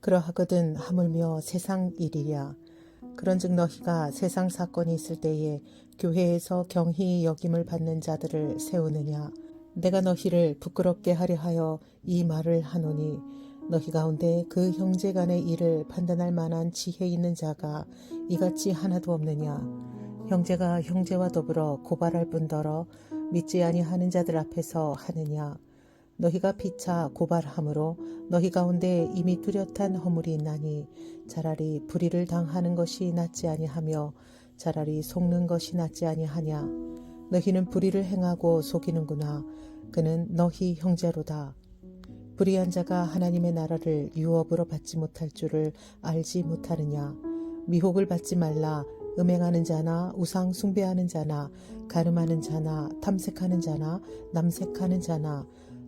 그러하거든 하물며 세상 일이랴. 그런즉 너희가 세상 사건이 있을 때에 교회에서 경히 여김을 받는 자들을 세우느냐. 내가 너희를 부끄럽게 하려 하여 이 말을 하노니 너희 가운데 그 형제 간의 일을 판단할 만한 지혜 있는 자가 이같이 하나도 없느냐. 형제가 형제와 더불어 고발할 뿐더러 믿지 아니하는 자들 앞에서 하느냐. 너희가 피차 고발함으로 너희 가운데 이미 뚜렷한 허물이 있나니 차라리 불의를 당하는 것이 낫지 아니하며 차라리 속는 것이 낫지 아니하냐? 너희는 불의를 행하고 속이는구나. 그는 너희 형제로다. 불의한 자가 하나님의 나라를 유업으로 받지 못할 줄을 알지 못하느냐? 미혹을 받지 말라. 음행하는 자나 우상 숭배하는 자나 가늠하는 자나 탐색하는 자나 남색하는 자나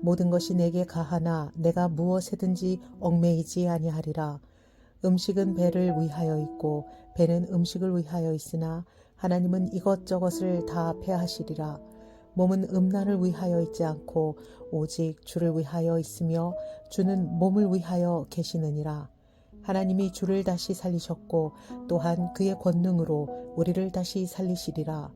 모든 것이 내게 가하나 내가 무엇에든지 얽매이지 아니하리라. 음식은 배를 위하여 있고 배는 음식을 위하여 있으나 하나님은 이것저것을 다 패하시리라. 몸은 음란을 위하여 있지 않고 오직 주를 위하여 있으며 주는 몸을 위하여 계시느니라. 하나님이 주를 다시 살리셨고 또한 그의 권능으로 우리를 다시 살리시리라.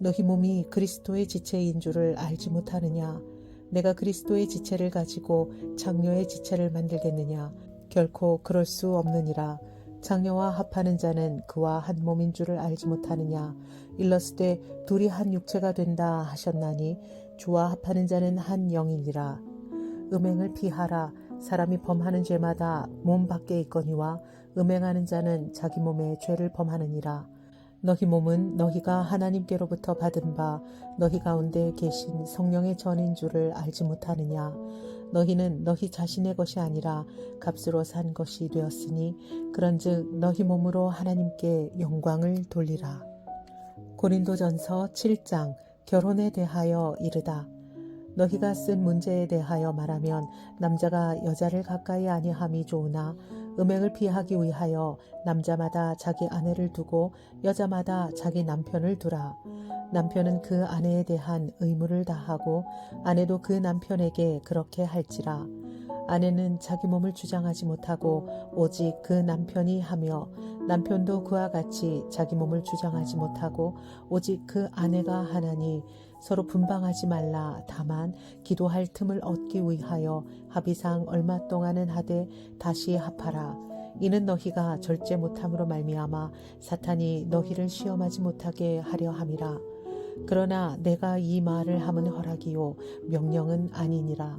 너희 몸이 그리스도의 지체인 줄을 알지 못하느냐? 내가 그리스도의 지체를 가지고 장녀의 지체를 만들겠느냐? 결코 그럴 수 없느니라. 장녀와 합하는 자는 그와 한 몸인 줄을 알지 못하느냐? 일렀을 둘이 한 육체가 된다 하셨나니 주와 합하는 자는 한 영이니라. 음행을 피하라. 사람이 범하는 죄마다 몸 밖에 있거니와 음행하는 자는 자기 몸에 죄를 범하느니라. 너희 몸은 너희가 하나님께로부터 받은 바 너희 가운데 계신 성령의 전인 줄을 알지 못하느냐? 너희는 너희 자신의 것이 아니라 값으로 산 것이 되었으니 그런즉 너희 몸으로 하나님께 영광을 돌리라. 고린도전서 7장 결혼에 대하여 이르다. 너희가 쓴 문제에 대하여 말하면 남자가 여자를 가까이 아니함이 좋으나 음행을 피하기 위하여 남자마다 자기 아내를 두고 여자마다 자기 남편을 두라. 남편은 그 아내에 대한 의무를 다하고 아내도 그 남편에게 그렇게 할지라. 아내는 자기 몸을 주장하지 못하고 오직 그 남편이 하며 남편도 그와 같이 자기 몸을 주장하지 못하고 오직 그 아내가 하나니 서로 분방하지 말라. 다만 기도할 틈을 얻기 위하여 합의상 얼마 동안은 하되 다시 합하라. 이는 너희가 절제 못함으로 말미암아 사탄이 너희를 시험하지 못하게 하려 함이라. 그러나 내가 이 말을 함은 허락이요 명령은 아니니라.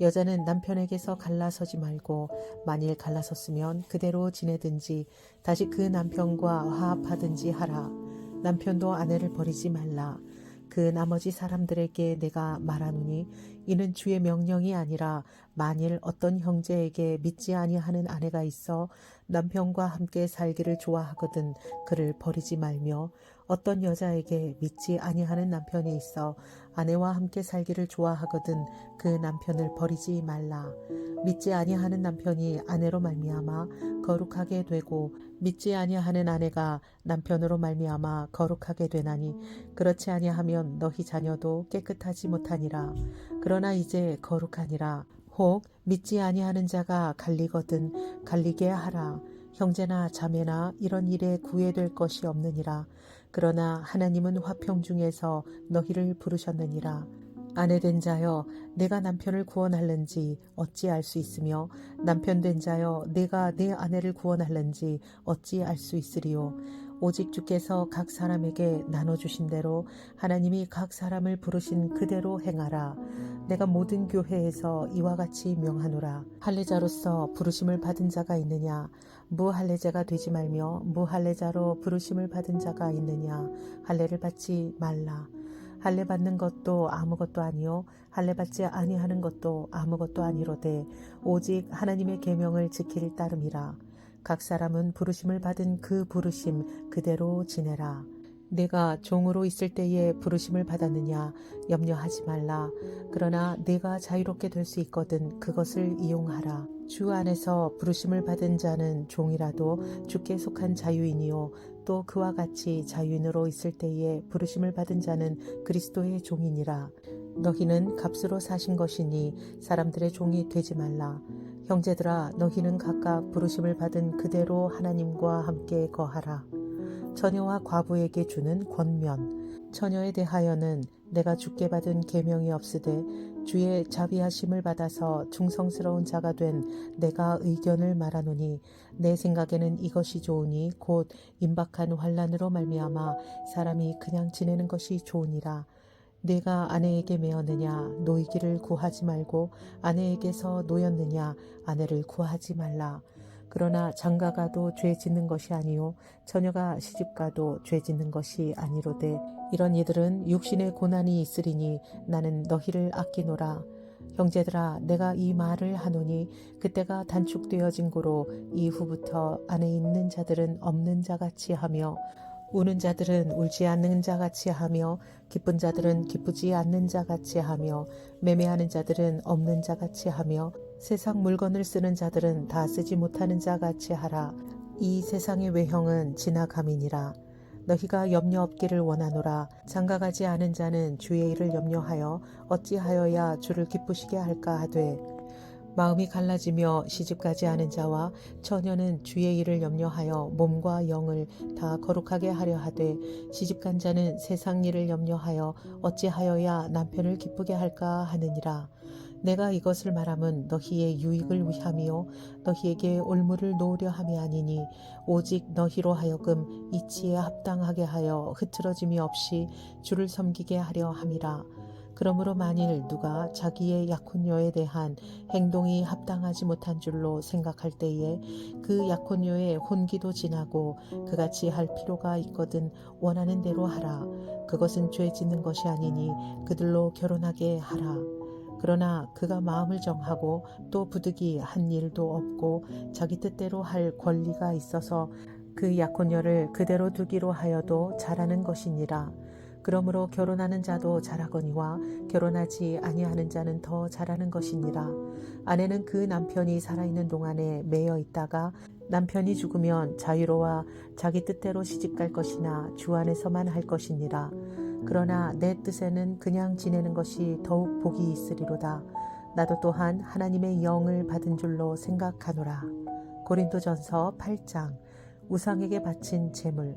여자는 남편에게서 갈라서지 말고 만일 갈라섰으면 그대로 지내든지 다시 그 남편과 화합하든지 하라. 남편도 아내를 버리지 말라. 그 나머지 사람들에게 내가 말하노니 이는 주의 명령이 아니라 만일 어떤 형제에게 믿지 아니하는 아내가 있어 남편과 함께 살기를 좋아하거든 그를 버리지 말며 어떤 여자에게 믿지 아니하는 남편이 있어 아내와 함께 살기를 좋아하거든 그 남편을 버리지 말라. 믿지 아니하는 남편이 아내로 말미암아 거룩하게 되고 믿지 아니하는 아내가 남편으로 말미암아 거룩하게 되나니 그렇지 아니하면 너희 자녀도 깨끗하지 못하니라. 그러나 이제 거룩하니라. 혹 믿지 아니하는 자가 갈리거든 갈리게 하라. 형제나 자매나 이런 일에 구애될 것이 없느니라. 그러나 하나님은 화평 중에서 너희를 부르셨느니라. 아내된 자여 내가 남편을 구원할는지 어찌 알 수 있으며 남편 된 자여 내가 내 아내를 구원할는지 어찌 알 수 있으리요 오직 주께서 각 사람에게 나눠 주신 대로 하나님이 각 사람을 부르신 그대로 행하라. 내가 모든 교회에서 이와 같이 명하노라. 할례자로서 부르심을 받은 자가 있느냐? 무할례자가 되지 말며 무할례자로 부르심을 받은 자가 있느냐? 할례를 받지 말라. 할례 받는 것도 아무것도 아니요. 할례 받지 아니하는 것도 아무것도 아니로되 오직 하나님의 계명을 지킬 따름이라 각 사람은 부르심을 받은 그 부르심 그대로 지내라. 내가 종으로 있을 때에 부르심을 받았느냐? 염려하지 말라. 그러나 내가 자유롭게 될 수 있거든 그것을 이용하라. 주 안에서 부르심을 받은 자는 종이라도 주께 속한 자유인이요. 또 그와 같이 자유인으로 있을 때에 부르심을 받은 자는 그리스도의 종이니라. 너희는 값으로 사신 것이니 사람들의 종이 되지 말라. 형제들아 너희는 각각 부르심을 받은 그대로 하나님과 함께 거하라. 처녀와 과부에게 주는 권면 처녀에 대하여는 내가 주께 받은 계명이 없으되 주의 자비하심을 받아서 중성스러운 자가 된 내가 의견을 말하노니 내 생각에는 이것이 좋으니 곧 임박한 환란으로 말미암아 사람이 그냥 지내는 것이 좋으니라 내가 아내에게 매었느냐? 노이기를 구하지 말고 아내에게서 노였느냐? 아내를 구하지 말라. 그러나 장가가도 죄 짓는 것이 아니요 처녀가 시집가도 죄 짓는 것이 아니로되 이런 이들은 육신의 고난이 있으리니 나는 너희를 아끼노라. 형제들아 내가 이 말을 하노니 그때가 단축되어진 고로 이후부터 안에 있는 자들은 없는 자같이 하며 우는 자들은 울지 않는 자 같이 하며 기쁜 자들은 기쁘지 않는 자 같이 하며 매매하는 자들은 없는 자 같이 하며 세상 물건을 쓰는 자들은 다 쓰지 못하는 자 같이 하라. 이 세상의 외형은 지나감이니라. 너희가 염려 없기를 원하노라. 장가가지 않은 자는 주의 일을 염려하여 어찌하여야 주를 기쁘시게 할까 하되 마음이 갈라지며 시집가지 않은 자와 처녀는 주의 일을 염려하여 몸과 영을 다 거룩하게 하려 하되 시집간 자는 세상 일을 염려하여 어찌하여야 남편을 기쁘게 할까 하느니라. 내가 이것을 말함은 너희의 유익을 위함이요 너희에게 올무를 놓으려 함이 아니니 오직 너희로 하여금 이치에 합당하게 하여 흐트러짐이 없이 주를 섬기게 하려 함이라 그러므로 만일 누가 자기의 약혼녀에 대한 행동이 합당하지 못한 줄로 생각할 때에 그 약혼녀의 혼기도 지나고 그같이 할 필요가 있거든 원하는 대로 하라 그것은 죄 짓는 것이 아니니 그들로 결혼하게 하라 그러나 그가 마음을 정하고 또 부득이 한 일도 없고 자기 뜻대로 할 권리가 있어서 그 약혼녀를 그대로 두기로 하여도 잘하는 것이니라. 그러므로 결혼하는 자도 잘하거니와 결혼하지 아니하는 자는 더 잘하는 것이니라. 아내는 그 남편이 살아있는 동안에 매여 있다가 남편이 죽으면 자유로워 자기 뜻대로 시집갈 것이나 주 안에서만 할 것이니라. 그러나 내 뜻에는 그냥 지내는 것이 더욱 복이 있으리로다. 나도 또한 하나님의 영을 받은 줄로 생각하노라. 고린도전서 8장 우상에게 바친 제물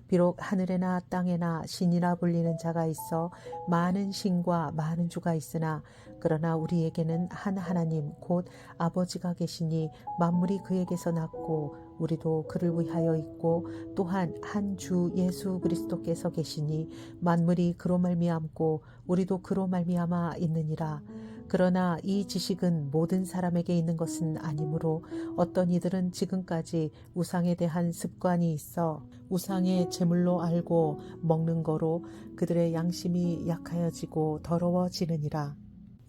비록 하늘에나 땅에나 신이라 불리는 자가 있어 많은 신과 많은 주가 있으나 그러나 우리에게는 한 하나님 곧 아버지가 계시니 만물이 그에게서 났고 우리도 그를 위하여 있고 또한 한 주 예수 그리스도께서 계시니 만물이 그로 말미암고 우리도 그로 말미암아 있느니라 그러나 이 지식은 모든 사람에게 있는 것은 아니므로 어떤 이들은 지금까지 우상에 대한 습관이 있어 우상의 제물로 알고 먹는 거로 그들의 양심이 약하여지고 더러워지느니라.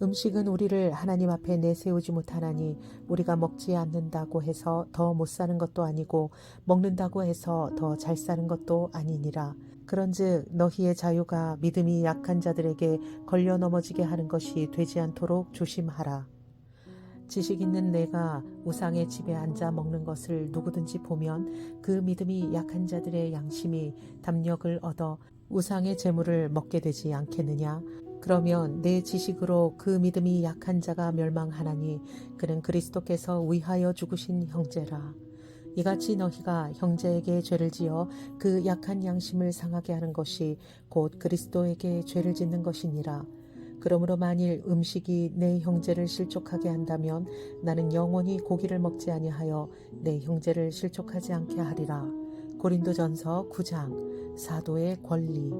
음식은 우리를 하나님 앞에 내세우지 못하나니 우리가 먹지 않는다고 해서 더 못 사는 것도 아니고 먹는다고 해서 더 잘 사는 것도 아니니라. 그런즉 너희의 자유가 믿음이 약한 자들에게 걸려 넘어지게 하는 것이 되지 않도록 조심하라. 지식 있는 내가 우상의 집에 앉아 먹는 것을 누구든지 보면 그 믿음이 약한 자들의 양심이 담력을 얻어 우상의 재물을 먹게 되지 않겠느냐? 그러면 내 지식으로 그 믿음이 약한 자가 멸망하나니 그는 그리스도께서 위하여 죽으신 형제라. 이같이 너희가 형제에게 죄를 지어 그 약한 양심을 상하게 하는 것이 곧 그리스도에게 죄를 짓는 것이니라. 그러므로 만일 음식이 내 형제를 실족하게 한다면 나는 영원히 고기를 먹지 아니하여 내 형제를 실족하지 않게 하리라. 고린도전서 9장 사도의 권리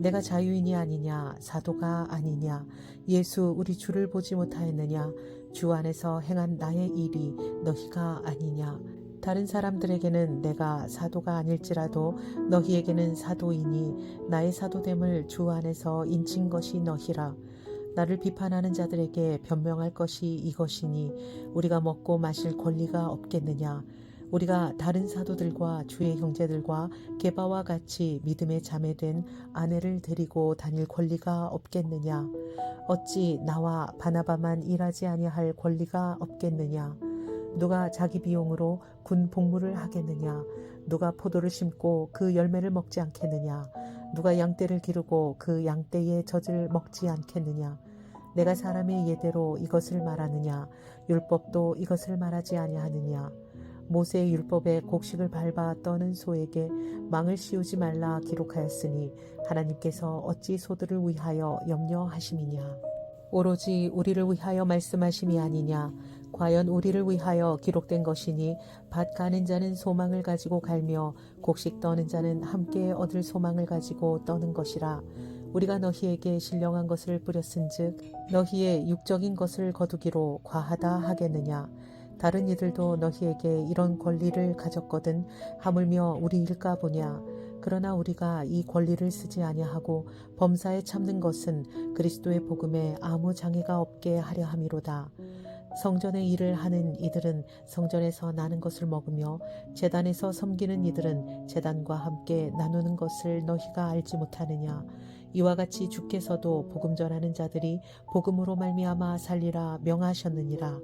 내가 자유인이 아니냐 사도가 아니냐 예수 우리 주를 보지 못하였느냐 주 안에서 행한 나의 일이 너희가 아니냐. 다른 사람들에게는 내가 사도가 아닐지라도 너희에게는 사도이니 나의 사도됨을 주 안에서 인친 것이 너희라. 나를 비판하는 자들에게 변명할 것이 이것이니 우리가 먹고 마실 권리가 없겠느냐 우리가 다른 사도들과 주의 형제들과 게바와 같이 믿음에 자매된 아내를 데리고 다닐 권리가 없겠느냐? 어찌 나와 바나바만 일하지 아니할 권리가 없겠느냐? 누가 자기 비용으로 군 복무를 하겠느냐? 누가 포도를 심고 그 열매를 먹지 않겠느냐? 누가 양떼를 기르고 그 양떼의 젖을 먹지 않겠느냐? 내가 사람의 예대로 이것을 말하느냐? 율법도 이것을 말하지 아니하느냐 모세의 율법에 곡식을 밟아 떠는 소에게 망을 씌우지 말라 기록하였으니 하나님께서 어찌 소들을 위하여 염려하심이냐? 오로지 우리를 위하여 말씀하심이 아니냐? 과연 우리를 위하여 기록된 것이니 밭 가는 자는 소망을 가지고 갈며 곡식 떠는 자는 함께 얻을 소망을 가지고 떠는 것이라. 우리가 너희에게 신령한 것을 뿌렸은즉 너희의 육적인 것을 거두기로 과하다 하겠느냐 다른 이들도 너희에게 이런 권리를 가졌거든 하물며 우리일까 보냐? 그러나 우리가 이 권리를 쓰지 아니하고 범사에 참는 것은 그리스도의 복음에 아무 장애가 없게 하려 함이로다. 성전의 일을 하는 이들은 성전에서 나는 것을 먹으며 재단에서 섬기는 이들은 재단과 함께 나누는 것을 너희가 알지 못하느냐? 이와 같이 주께서도 복음 전하는 자들이 복음으로 말미암아 살리라 명하셨느니라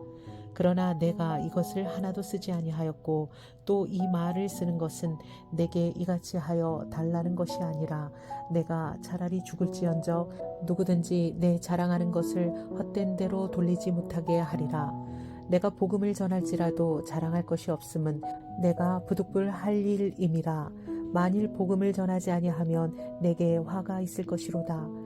그러나 내가 이것을 하나도 쓰지 아니하였고 또 이 말을 쓰는 것은 내게 이같이 하여 달라는 것이 아니라 내가 차라리 죽을지언정 누구든지 내 자랑하는 것을 헛된 대로 돌리지 못하게 하리라. 내가 복음을 전할지라도 자랑할 것이 없음은 내가 부득불할 일임이라. 만일 복음을 전하지 아니하면 내게 화가 있을 것이로다.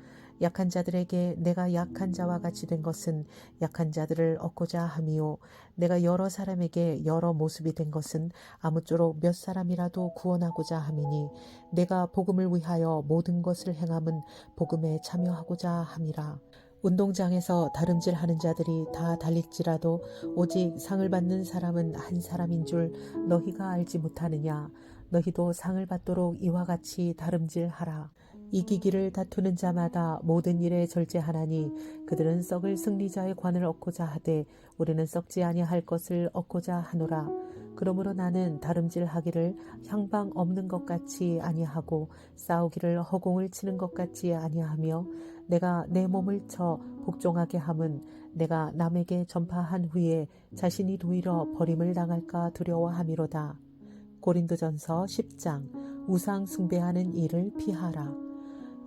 약한 자들에게 내가 약한 자와 같이 된 것은 약한 자들을 얻고자 함이요. 내가 여러 사람에게 여러 모습이 된 것은 아무쪼록 몇 사람이라도 구원하고자 함이니 내가 복음을 위하여 모든 것을 행함은 복음에 참여하고자 함이라. 운동장에서 다름질하는 자들이 다 달릴지라도 오직 상을 받는 사람은 한 사람인 줄 너희가 알지 못하느냐. 너희도 상을 받도록 이와 같이 다름질하라 이기기를 다투는 자마다 모든 일에 절제하나니 그들은 썩을 승리자의 관을 얻고자 하되 우리는 썩지 아니할 것을 얻고자 하노라. 그러므로 나는 다름질하기를 향방 없는 것 같이 아니하고 싸우기를 허공을 치는 것 같이 아니하며 내가 내 몸을 쳐 복종하게 함은 내가 남에게 전파한 후에 자신이 도리어 버림을 당할까 두려워함이로다. 고린도전서 10장 우상 숭배하는 일을 피하라.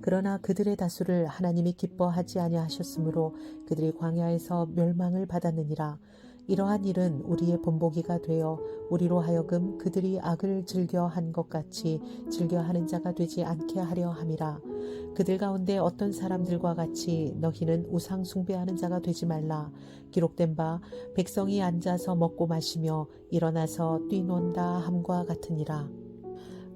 그러나 그들의 다수를 하나님이 기뻐하지 아니하셨으므로 그들이 광야에서 멸망을 받았느니라. 이러한 일은 우리의 본보기가 되어 우리로 하여금 그들이 악을 즐겨 한 것 같이 즐겨 하는 자가 되지 않게 하려 함이라. 그들 가운데 어떤 사람들과 같이 너희는 우상 숭배하는 자가 되지 말라. 기록된 바 백성이 앉아서 먹고 마시며 일어나서 뛰논다 함과 같으니라.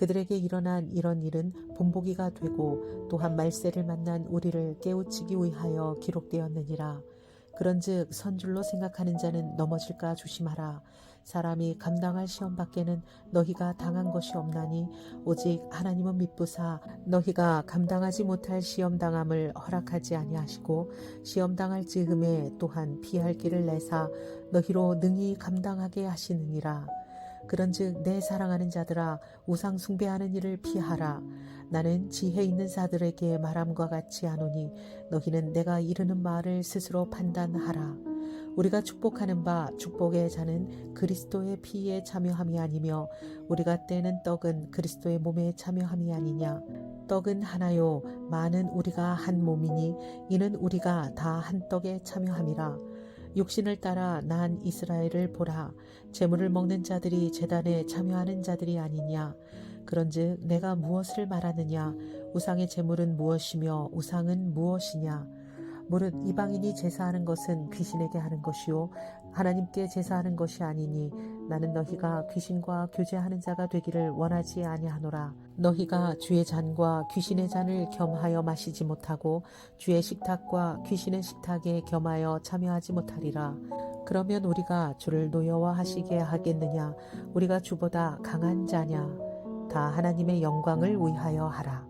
그들에게 일어난 이런 일은 본보기가 되고 또한 말세를 만난 우리를 깨우치기 위하여 기록되었느니라. 그런즉 선줄로 생각하는 자는 넘어질까 조심하라. 사람이 감당할 시험 밖에는 너희가 당한 것이 없나니 오직 하나님은 미쁘사 너희가 감당하지 못할 시험 당함을 허락하지 아니하시고 시험 당할 즈음에 또한 피할 길을 내사 너희로 능히 감당하게 하시느니라. 그런즉 내 사랑하는 자들아 우상 숭배하는 일을 피하라. 나는 지혜 있는 자들에게 말함과 같이 하노니 너희는 내가 이르는 말을 스스로 판단하라. 우리가 축복하는 바 축복의 자는 그리스도의 피에 참여함이 아니며 우리가 떼는 떡은 그리스도의 몸에 참여함이 아니냐. 떡은 하나요 많은 우리가 한 몸이니 이는 우리가 다 한 떡에 참여함이라. 육신을 따라 난 이스라엘을 보라. 재물을 먹는 자들이 재단에 참여하는 자들이 아니냐? 그런즉 내가 무엇을 말하느냐? 우상의 재물은 무엇이며 우상은 무엇이냐? 무릇 이방인이 제사하는 것은 귀신에게 하는 것이요 하나님께 제사하는 것이 아니니 나는 너희가 귀신과 교제하는 자가 되기를 원하지 아니하노라. 너희가 주의 잔과 귀신의 잔을 겸하여 마시지 못하고 주의 식탁과 귀신의 식탁에 겸하여 참여하지 못하리라. 그러면 우리가 주를 노여워하시게 하겠느냐? 우리가 주보다 강한 자냐? 다 하나님의 영광을 위하여 하라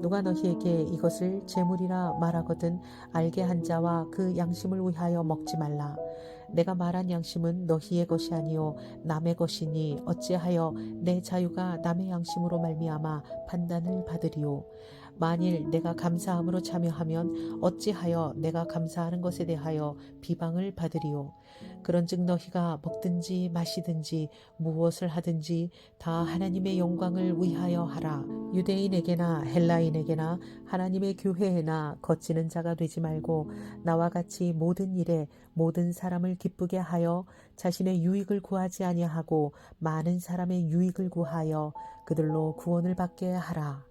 누가 너희에게 이것을 재물이라 말하거든 알게 한 자와 그 양심을 위하여 먹지 말라. 내가 말한 양심은 너희의 것이 아니요 남의 것이니 어찌하여 내 자유가 남의 양심으로 말미암아 판단을 받으리요. 만일 내가 감사함으로 참여하면 어찌하여 내가 감사하는 것에 대하여 비방을 받으리요. 그런즉 너희가 먹든지 마시든지 무엇을 하든지 다 하나님의 영광을 위하여 하라. 유대인에게나 헬라인에게나 하나님의 교회에나 거치는 자가 되지 말고 나와 같이 모든 일에 모든 사람을 기쁘게 하여 자신의 유익을 구하지 아니하고 많은 사람의 유익을 구하여 그들로 구원을 받게 하라.